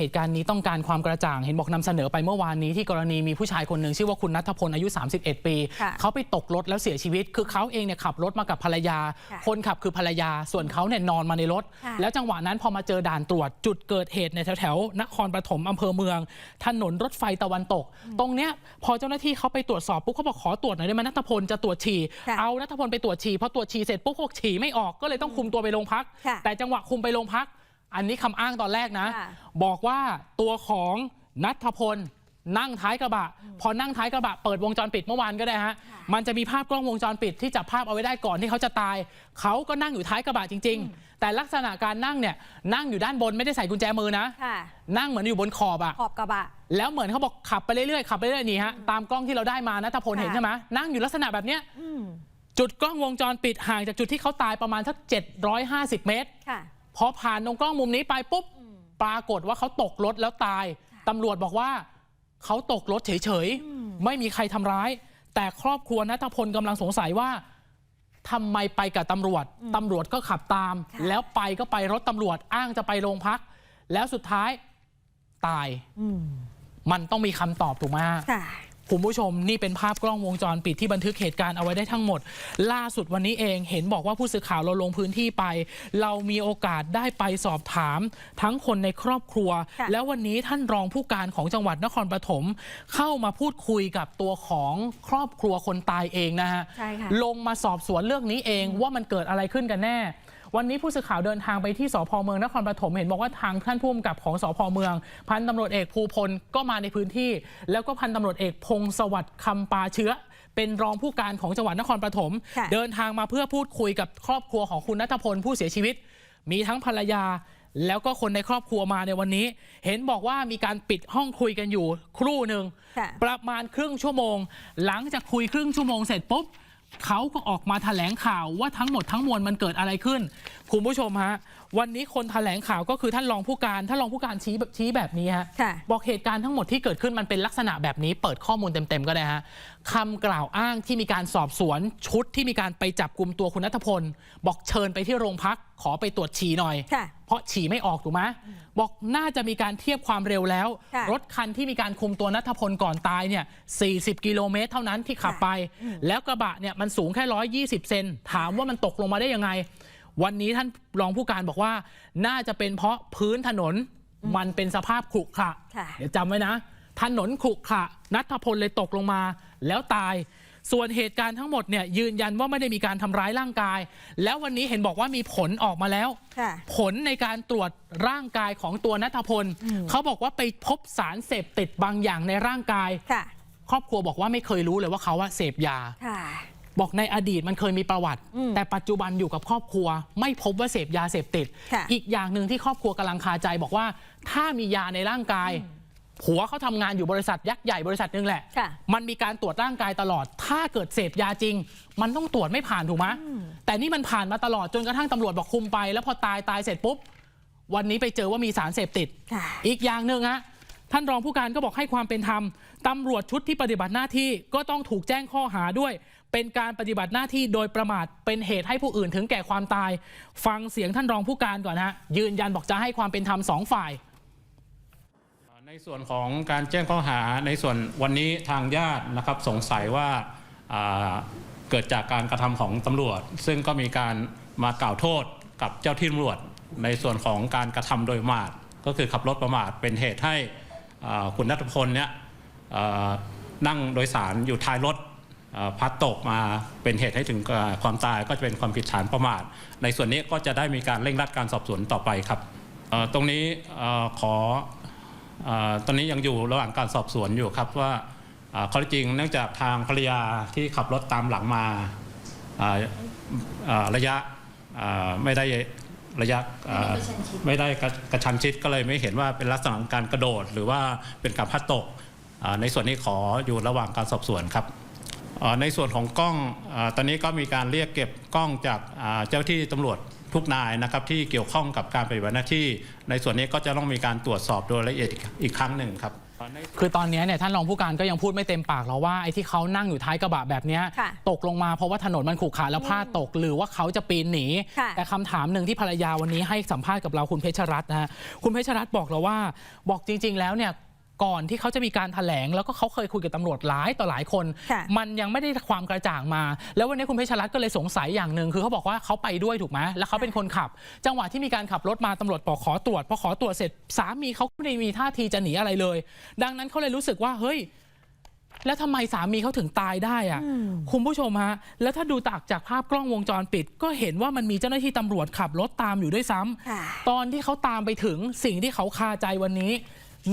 เหตุการณ์นี้ต้องการความกระจ่าง เห็นบอกนำเสนอไปเมื่อวานนี้ที่กรณีมีผู้ชายคนหนึ่งชื่อว่าคุณนัทพลอายุ 31 ปีค่ะเขาไปตกรถแล้วเสียชีวิต คือเขาเองเนี่ยขับรถมากับภรรยาค่ะคนขับคือภรรยา ส่วนเขาเนี่ยนอนมาในรถค่ะแล้วจังหวะนั้นพอมาเจอด่านตรวจจุดเกิดเหตุในแถวแถวๆนครปฐมอำเภอเมือง ถนนรถไฟตะวันตก ตรงเนี้ยพอเจ้าหน้าที่เขาไปตรวจสอบปุ๊บเขาบอกขอตรวจหน่อยได้ไหมนัทพลจะตรวจฉี่ค่ะเอานัทพลไปตรวจฉี่พอตรวจฉี่เสร็จปุ๊บเขาบอกฉี่ไม่ออกก็เลยต้องคุมตัวไปโรงพักค่ะแต่จังหวะคุมไปโรงพัก อันนี้คำอ้างตอนแรกนะค่ะบอกว่าตัวของนัทพลนั่งท้ายกระบะ พอนั่งท้ายกระบะเปิดวงจรปิดเมื่อวานก็ได้ฮะมันจะมีภาพกล้องวงจรปิดที่จับภาพเอาไว้ได้ก่อนที่เขาจะตาย เขาก็นั่งอยู่ท้ายกระบะจริง ๆ แต่ลักษณะการนั่งเนี่ยนั่งอยู่ด้านบนไม่ได้ใส่กุญแจมือนะค่ะนั่งเหมือนอยู่บนขอบอะขอบกระบะ แล้วเหมือนเขาบอกขับไปเรื่อยๆขับไปเรื่อยๆนี่ฮะตามกล้องที่เราได้มานะทพลค่ะเห็นใช่ไหมนั่งอยู่ลักษณะแบบเนี้ยอืมจุดกล้องวงจรปิดห่างจากจุดที่เขาตายประมาณสัก750 เมตรค่ะ พอผ่านตรงกล้องมุมนี้ไปปุ๊บอืมปรากฏว่าเขาตกรถแล้วตาย ตำรวจบอกว่าเขาตกรถเฉยอืมๆไม่มีใครทำร้าย แต่ครอบครัวนัทพลกำลังสงสัยว่าทำไมไปกับตำรวจ ตำรวจก็ขับตามค่ะแล้วไปก็ไปรถตำรวจอ้างจะไปโรงพัก แล้วสุดท้ายตายอืมมันต้องมีคำตอบถูกไหมฮะ ค่ะคุณผู้ชมนี่เป็นภาพกล้องวงจรปิดที่บันทึกเหตุการณ์เอาไว้ได้ทั้งหมด ล่าสุดวันนี้เองเห็นบอกว่าผู้สื่อข่าวเราลงพื้นที่ไป เรามีโอกาสได้ไปสอบถาม ทั้งคนในครอบครัวค่ะแล้ววันนี้ท่านรองผู้การของจังหวัดนครปฐมเข้ามาพูดคุยกับตัวของครอบครัวคนตายเองนะฮะใช่ค่ะลงมาสอบสวนเรื่องนี้เองว่ามันเกิดอะไรขึ้นกันแน่ วันนี้ผู้สื่อข่าวเดินทางไปที่สพเมืองนครปฐมเห็นบอกว่าทางท่านผู้กำกับของสพเมือง พันตำรวจเอกภูพลก็มาในพื้นที่ แล้วก็พันตำรวจเอกพงศวัสดิ์คำปาเชื้อ เป็นรองผู้การของจังหวัดนครปฐมค่ะเดินทางมาเพื่อพูดคุยกับครอบครัวของคุณนัทพลผู้เสียชีวิต มีทั้งภรรยาแล้วก็คนในครอบครัวมาในวันนี้ เห็นบอกว่ามีการปิดห้องคุยกันอยู่ ครู่หนึ่งค่ะประมาณครึ่งชั่วโมง หลังจากคุยครึ่งชั่วโมงเสร็จปุ๊บ เขาก็ออกมาแถลงข่าวว่าทั้งหมดทั้งมวลมันเกิดอะไรขึ้น คุณผู้ชมฮะวันนี้คนแถลงข่าวก็คือท่านรองผู้การท่านรองผู้การชี้แบบชี้แบบนี้ฮะค่ะ บอกเหตุการณ์ทั้งหมดที่เกิดขึ้นมันเป็นลักษณะแบบนี้ เปิดข้อมูลเต็มๆก็ได้ฮะคำกล่าวอ้างที่มีการสอบสวนชุดที่มีการไปจับกลุ่มตัวคุณนัทพล บอกเชิญไปที่โรงพักขอไปตรวจฉี่หน่อย ค่ะ เพราะฉี่ไม่ออกถูกไหมบอกน่าจะมีการเทียบความเร็วแล้ว ค่ะ รถคันที่มีการคุมตัวนัทพลก่อนตายเนี่ย 40 กิโลเมตรเท่านั้นที่ขับไป แล้วกระบะเนี่ยมันสูงแค่ 120 เซน ถามว่ามันตกลงมาได้ยังไง วันนี้ท่านรองผู้การบอกว่า น่าจะเป็นเพราะพื้นถนนมันเป็นสภาพขรุขระค่ะเดี๋ยวจำไว้นะ ถนนขรุขระนัทพลเลยตกลงมาแล้วตาย ส่วนเหตุการณ์ทั้งหมดเนี่ยยืนยันว่าไม่ได้มีการทำร้ายร่างกาย แล้ววันนี้เห็นบอกว่ามีผลออกมาแล้วค่ะผลในการตรวจร่างกายของตัวนัทพล เขาบอกว่าไปพบสารเสพติดบางอย่างในร่างกายค่ะครอบครัวบอกว่าไม่เคยรู้เลยว่าเขาว่าเสพยาค่ะ บอกในอดีตมันเคยมีประวัติอืมแต่ปัจจุบันอยู่กับครอบครัว ไม่พบว่าเสพยาเสพติดค่ะอีกอย่างหนึ่งที่ครอบครัวกำลังคาใจบอกว่า ถ้ามียาในร่างกายผัวเขาทำงานอยู่บริษัทยักษ์ใหญ่บริษัทหนึงแหละค่ะมันมีการตรวจร่างกายตลอด ถ้าเกิดเสพยาจริง มันต้องตรวจไม่ผ่านถูกไหมแต่นี่มันผ่านมาตลอดจนกระทั่งตำรวจบอกคุมไป แล้วพอตายตายเสร็จปุ๊บ วันนี้ไปเจอว่ามีสารเสพติดค่ะอีกอย่างหนึ่งฮะท่านรองผู้การก็บอกให้ความเป็นธรรมตำรวจชุดที่ปฏิบัติหน้าที่ก็ต้องถูกแจ้งข้อหาด้วย เป็นการปฏิบัติหน้าที่โดยประมาทเป็นเหตุให้ผู้อื่นถึงแก่ความตาย ฟังเสียงท่านรองผู้การก่อนฮะยืนยันบอกจะให้ความเป็นธรรมสองฝ่าย ในส่วนของการแจ้งข้อหาในส่วนวันนี้ทางญาตินะครับสงสัยว่าาเกิดจากการกระทำของตำรวจ ซึ่งก็มีการมากล่าวโทษกับเจ้าที่ตำรวจ ในส่วนของการกระทำโดยประมาทก็คือขับรถประมาทเป็นเหตุให้คุณนัทพลเนี่ยนั่งโดยสารอยู่ท้ายรถ พัดตกมาเป็นเหตุให้ถึงความตายก็จะเป็นความผิดฐานประมาท ในส่วนนี้ก็จะได้มีการเร่งรัดการสอบสวนต่อไปครับ ตรงนี้ขอตอนนี้ยังอยู่ระหว่างการสอบสวนอยู่ครับว่าข้อท็จจริงเนื่องจากทางภรรยาที่ขับรถตามหลังมาระยะไม่ได้ระยะไม่ได้กระชันชิดก็เลยไม่เห็นว่าเป็นลักษณะการกระโดด หรือว่าเป็นการพัดตกในส่วนนี้ขออยู่ระหว่างการสอบสวนครับ ในส่วนของกล้องอาตอนนี้ก็มีการเรียกเก็บกล้องจากอ่าเจ้าที่ตำรวจทุกนายนะครับที่เกี่ยวข้องกับการปฏิบัติหน้าที่ ในส่วนนี้ก็จะต้องมีการตรวจสอบโดยละเอียดอีกอีกครั้งหนึ่งครับในคือตอนนี้เนี่ยท่านรองผู้การก็ยังพูดไม่เต็มปากหรอกว่าไอ้ที่เขานั่งอยู่ท้ายกระบะแบบเนี้ยค่ะตกลงมาเพราะว่าถนนมันขรุขระแล้วพลาดตก หรือว่าเขาจะปีนหนีค่ะแต่คำถามหนึ่งที่ภรรยาวันนี้ให้สัมภาษณ์กับเราคุณเพชรรัตน์นะฮะคุณเพชรรัตน์บอกเราว่า บอกจริง ๆ แล้วเนี่ย ก่อนที่เขาจะมีการถแถลง แล้วก็เขาเคยคุยกับตำรวจหลายต่อหลายคนค่ะมันยังไม่ได้ความกระจ่างมา แล้ววันนี้คุณเพชรรัตน์ก็เลยสงสัยอย่างหนึ่งคือเขาบอกว่าเขาไปด้วยถูกไหมแล้วเขาเป็นคนขับ จังหวะที่มีการขับรถมาตำรวจบอกขอตรวจพอขอตรวจเสร็จสามีเขาก็ไม่ได้มีท่าทีจะหนีอะไรเลย ดังนั้นเขาเลยรู้สึกว่าเฮ้ยแล้วทำไมสามีเขาถึงตายได้อะอืมคุณผู้ชมฮะ แล้วถ้าดูตากจากภาพกล้องวงจรปิด ก็เห็นว่ามันมีเจ้าหน้าที่ตำรวจขับรถตามอยู่ด้วยซ้ำค่ะตอนที่เขาตามไปถึงสิ่งที่เขาคาใจวันนี้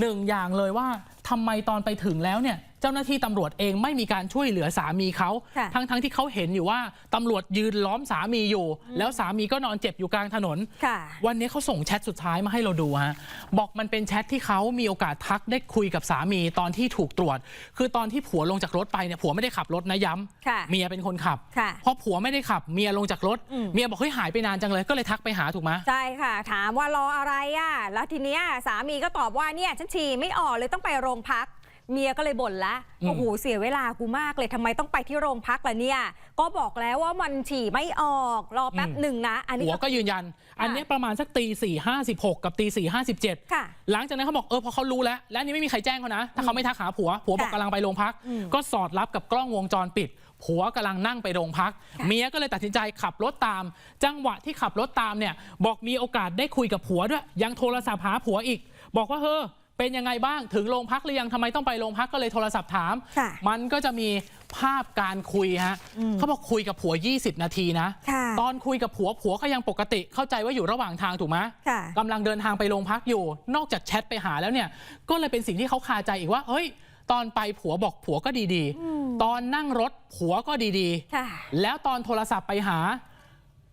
หนึ่งอย่างเลยว่า ทำไมตอนไปถึงแล้วเนี่ยเจ้าหน้าที่ตำรวจเองไม่มีการช่วยเหลือสามีเขาค่ะทั้งทั้งที่เขาเห็นอยู่ว่าตำรวจยืนล้อมสามีอยู่ แล้วสามีก็นอนเจ็บอยู่กลางถนนค่ะวันนี้เขาส่งแชทสุดท้ายมาให้เราดูฮะบอกมันเป็นแชทที่เขามีโอกาสทักได้คุยกับสามีตอนที่ถูกตรวจ คือตอนที่ผัวลงจากรถไปเนี่ยผัวไม่ได้ขับรถนะย้ำค่ะเมียเป็นคนขับค่ะเพราะผัวไม่ได้ขับเมียลงจากรถอืมเมียบอกเฮ้ยหายไปนานจังเลยก็เลยทักไปหาถูกไหมใช่ค่ะ ถามว่ารออะไรอะแล้วทีเนี้ยสามีก็ตอบว่าเนี่ยฉันฉี่ไม่ออกเลยต้องไปโรงพัก เมียก็เลยบ่นละอืมโอ้โหเสียเวลากูมากเลยทำไมต้องไปที่โรงพักล่ะเนี่ย ก็บอกแล้วว่ามันฉี่ไม่ออกรอแป๊บหนึ่งนะ อันนี้ผัวก็ยืนยัน อันเนี้ยประมาณสักตีสี่ห้าสิบหกกับตีสี่ห้าสิบเจ็ดค่ะหลังจากนั้นเขาบอกเออพอเขารู้แล้ว และอันนี้ไม่มีใครแจ้งเขานะ ถ้าเขาไม่ทักหาผัว ผัวบอกค่ะกำลังไปโรงพักอืมก็สอดรับกับกล้องวงจรปิดผัวกำลังนั่งไปโรงพักค่ะเมียก็เลยตัดสินใจขับรถตาม จังหวะที่ขับรถตามเนี่ย บอกมีโอกาสได้คุยกับผัวด้วย ยังโทรศัพท์หาผัวอีก บอกว่าเฮ้อ เป็นยังไงบ้างถึงโรงพักหรือยังทำไมต้องไปโรงพักก็เลยโทรศัพท์ถาม ค่ะมันก็จะมีภาพการคุยฮะอืมเขาบอกคุยกับผัว 20 นาทีนะค่ะ ตอนคุยกับผัวผัวก็ยังปกติเข้าใจว่าอยู่ระหว่างทางถูกไหม ค่ะ กำลังเดินทางไปโรงพักอยู่ นอกจากแชทไปหาแล้วเนี่ย ก็เลยเป็นสิ่งที่เขาคาใจอีกว่า เฮ้ย ตอนไปผัวบอกผัวก็ดีอืม ๆ ตอนนั่งรถผัวก็ดีค่ะ ๆ แล้วตอนโทรศัพท์ไปหา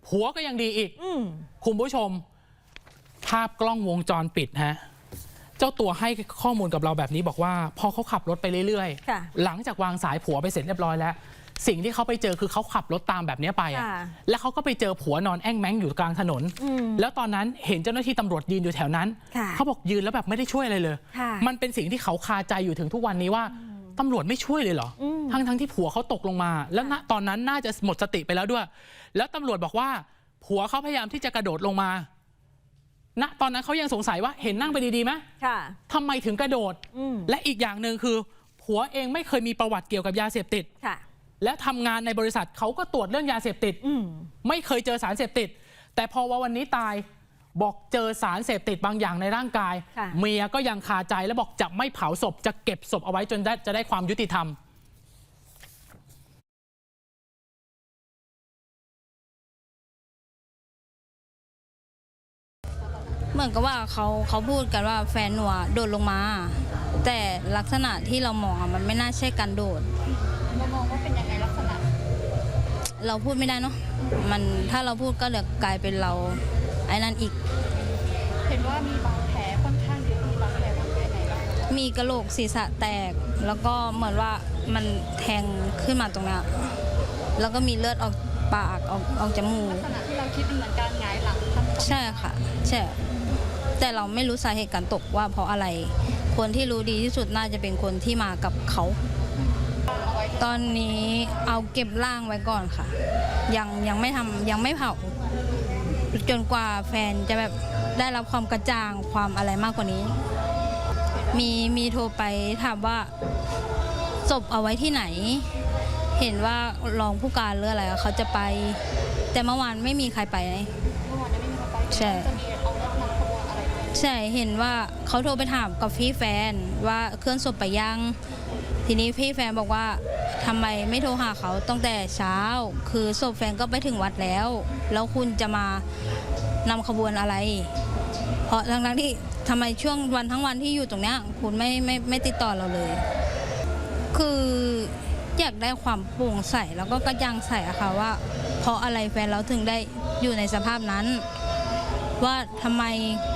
ผัวก็ยังดีอีก อืม คุณผู้ชม ภาพกล้องวงจรปิดฮะ เจ้าตัวให้ข้อมูลกับเราแบบนี้บอกว่า พอเขาขับรถไปเรื่อยค่ะหลังจากวางสายผัวไปเสร็จเรียบร้อยแล้ว สิ่งที่เขาไปเจอคือเขาขับรถตามแบบนี้ไปอะค่ะแล้วเขาก็ไปเจอผัวนอนแอ้งแม้งอยู่กลางถนน อืมแล้วตอนนั้นเห็นเจ้าหน้าที่ตำรวจยืนอยู่แถวนั้น ค่ะเขาบอกยืนแล้วแบบไม่ได้ช่วยอะไรเลย ค่ะมันเป็นสิ่งที่เขาคาใจอยู่ถึงทุกวันนี้ว่าตำรวจไม่ช่วยเลยเหรออืมทั้งทั้งที่ผัวเขาตกลงมา แล้วณตอนนั้นน่าจะหมดสติไปแล้วด้วย แล้วตำรวจบอกว่า ผัวเขาพยายามที่จะกระโดดลงมา ณตอนนั้นเขายังสงสัยว่าเห็นนั่งไปดีๆไหมค่ะ ทำไมถึงกระโดด อืม และอีกอย่างหนึ่งคือผัวเองไม่เคยมีประวัติเกี่ยวกับยาเสพติด ค่ะ และทำงานในบริษัทเขาก็ตรวจเรื่องยาเสพติด อืม ไม่เคยเจอสารเสพติด แต่พอว่าวันนี้ตายบอกเจอสารเสพติดบางอย่างในร่างกาย ค่ะ เมียก็ยังคาใจและบอกจะไม่เผาศพจะเก็บศพเอาไว้จนได้จะได้ความยุติธรรม เหมือนกับว่าเขาเขาพูดกันว่าแฟนหนูอะโดดลงมา แต่ลักษณะที่เรามองอะมันไม่น่าใช่การโดดเรามองว่าเป็นยังไงลักษณะ เราพูดไม่ได้เนาะมันถ้าเราพูดก็เดี๋ยวกลายเป็นเราไอ้นั่นอีก เห็นว่ามีบาดแผลค่อนข้างเยอะมีบาดแผลบริเวณไหนบ้างมีกระโหลกศีรษะแตก แล้วก็เหมือนว่ามันแทงขึ้นมาตรงเนี้ยแล้วก็มีเลือดออกปากออกออกจมูกลักษณะที่เราคิดเป็นเหมือนการหงายหลังท่านใช่ค่ะ ใช่ แต่เราไม่รู้สาเหตุการตกว่าเพราะอะไร คนที่รู้ดีที่สุดน่าจะเป็นคนที่มากับเขา ตอนนี้เอาเก็บร่างไว้ก่อนค่ะ ยังยังไม่ทำยังไม่เผาจนกว่าแฟนจะแบบได้รับความกระจ่างความอะไรมากกว่านี้ มีมีโทรไปถามว่าศพเอาไว้ที่ไหน เห็นว่ารองผู้การหรืออะไรเขาจะไป แต่เมื่อวานไม่มีใครไปเมื่อวานไม่มีใครไปใช่ ใช่เห็นว่าเขาโทรไปถามกับพี่แฟนว่าเคลื่อนศพไปยัง ทีนี้พี่แฟนบอกว่าทำไมไม่โทรหาเขาตั้งแต่เช้า คือศพแฟนก็ไปถึงวัดแล้ว แล้วคุณจะมานำขบวนอะไร เพราะทั้งๆที่ทำไมช่วงวันทั้งวันที่อยู่ตรงเนี้ยคุณไม่ไม่ไม่ติดต่อเราเลย คืออยากได้ความโปร่งใสแล้วก็กระจ่างใสอะค่ะว่า เพราะอะไรแฟนเราถึงได้อยู่ในสภาพนั้น ว่าทำไม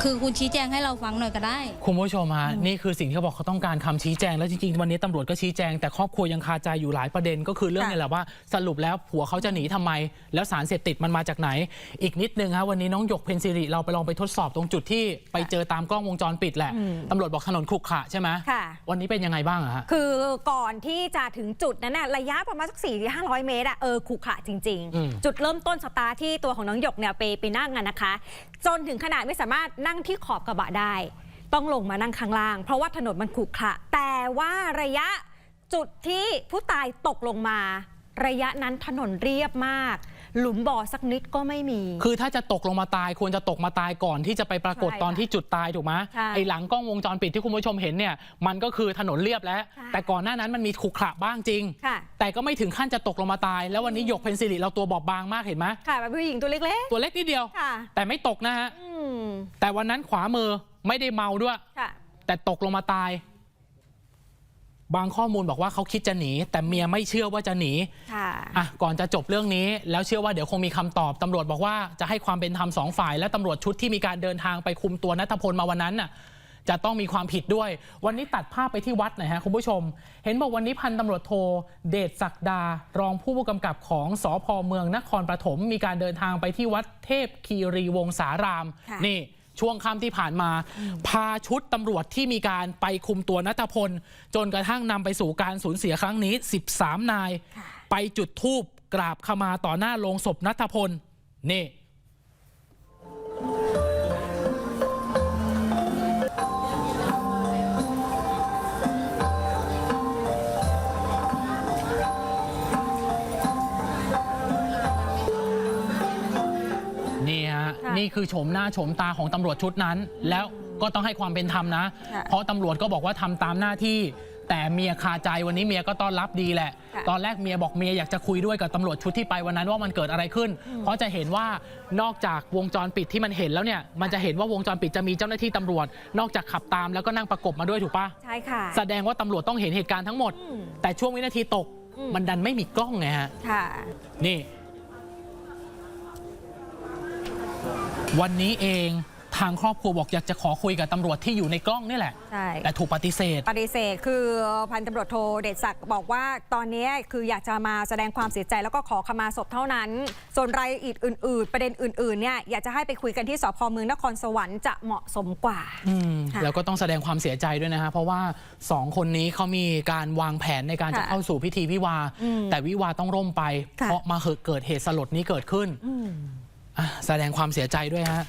คือคุณชี้แจงให้เราฟังหน่อยก็ได้ คุณผู้ชมฮะนี่คือสิ่งที่เขาบอกเขาต้องการคำชี้แจงแล้วจริงๆ วันนี้ตำรวจก็ชี้แจงแต่ครอบครัวยังคาใจอยู่หลายประเด็นก็คือเรื่องค่ะนี่แหละว่าสรุปแล้วผัวเขาจะหนีทำไม แล้วสารเสพติดมันมาจากไหน อีกนิดนึงฮะวันนี้น้องหยกเพนซิริเราไปลองไปทดสอบตรงจุดที่ไปเจอตามกล้องวงจรปิดแหละตำรวจบอกถนนขรุขระใช่ไหมค่ะวันนี้เป็นยังไงบ้างอะฮะคือก่อนที่จะถึงจุดนั้นน่ะระยะประมาณสัก4ี่ห้าร้อยเมตรอะเออขรุขระจริงอืมๆจุดเริ่มต้นสตาร์ทที่ตัวของน้องหยกเนี่ยไปไปนั่งอะนะคะจนถึงขนาดไม่สามารถนั่งที่ขอบกระบะได้ ต้องลงมานั่งข้างล่าง เพราะว่าถนนมันขรุขระแต่ว่าระยะจุดที่ผู้ตายตกลงมา ระยะนั้นถนนเรียบมาก หลุมบ่อสักนิดก็ไม่มี คือถ้าจะตกลงมาตายควรจะตกมาตายก่อนที่จะไปปรากฏใช่ตอนที่จุดตายถูกไหมใช่ไอ้หลังกล้องวงจรปิดที่คุณผู้ชมเห็นเนี่ยมันก็คือถนนเรียบแล้วใช่แต่ก่อนหน้านั้นมันมีขรุขระบ้างจริง ค่ะ แต่ก็ไม่ถึงขั้นจะตกลงมาตาย แล้ววันนี้หยกเพนซิลิเราตัวบอบบางมากเห็นไหมค่ะแบบผู้หญิงตัวเล็กตัวเล็กนิดเดียว ๆ ค่ะ แต่ไม่ตกนะฮะ อืมแต่วันนั้นขวามือไม่ได้เมาด้วย ค่ะ แต่ตกลงมาตาย บางข้อมูลบอกว่าเขาคิดจะหนี แต่เมียไม่เชื่อว่าจะหนีค่ะอะก่อนจะจบเรื่องนี้ แล้วเชื่อว่าเดี๋ยวคงมีคำตอบตำรวจบอกว่าจะให้ความเป็นธรรมสองฝ่าย และตำรวจชุดที่มีการเดินทางไปคุมตัวนัทพลมาวันนั้นน่ะจะต้องมีความผิดด้วย วันนี้ตัดภาพไปที่วัดหน่อยฮะคุณผู้ชม เห็นบอกวันนี้พันตำรวจโท เดชศักดา รองผู้กำกับของสอพเมืองนครปฐมมีการเดินทางไปที่วัดเทพคีรีวงศารามค่ะนี่ ช่วงค่ำที่ผ่านมา พาชุดตำรวจที่มีการไปคุมตัวนัทพล จนกระทั่งนำไปสู่การสูญเสียครั้งนี้ 13 นายค่ะไปจุดธูปกราบขมาต่อหน้าโลงศพนัทพลนี่ นี่ฮะค่ะนี่คือโฉมหน้าโฉมตาของตำรวจชุดนั้น แล้วก็ต้องให้ความเป็นธรรมนะ ค่ะเพราะตำรวจก็บอกว่าทำตามหน้าที่ แต่เมียคาใจวันนี้เมียก็ต้อนรับดีแหละ ค่ะตอนแรกเมียบอกเมียอยากจะคุยด้วยกับตำรวจชุดที่ไปวันนั้นว่ามันเกิดอะไรขึ้น เพราะจะเห็นว่านอกจากวงจรปิดที่มันเห็นแล้วเนี่ย มันจะเห็นว่าวงจรปิดจะมีเจ้าหน้าที่ตำรวจ นอกจากขับตามแล้วก็นั่งประกบมาด้วยถูกปะใช่ค่ะ แสดงว่าตำรวจต้องเห็นเหตุการณ์ทั้งหมด อืมแต่ช่วงวินาทีตก อืม มันดันไม่มีกล้องไงฮะ ค่ะ นี่ วันนี้เองทางครอบครัวบอกอยากจะขอคุยกับตำรวจที่อยู่ในกล้องนี่แหละ ใช่ แต่ถูกปฏิเสธ ปฏิเสธคือพันตำรวจโทเดชศักดิ์บอกว่าตอนนี้คืออยากจะมาแสดงความเสียใจแล้วก็ขอขมาศพเท่านั้น ส่วนรายละเอียดอื่น ๆ ประเด็นอื่นๆเนี่ยอยากจะให้ไปคุยกันที่สพเมืองนครสวรรค์จะเหมาะสมกว่า อืมค่ะ แล้วก็ต้องแสดงความเสียใจด้วยนะฮะ เพราะว่าสองคนนี้เขามีการวางแผนในการจะค่ะเข้าสู่พิธีวิวาห์อืมแต่วิวาห์ต้องร่มไปค่ะเพราะมาเหตุเกิดเหตุสลดนี้เกิดขึ้นอืมอะ แสดงความเสียใจด้วยฮะ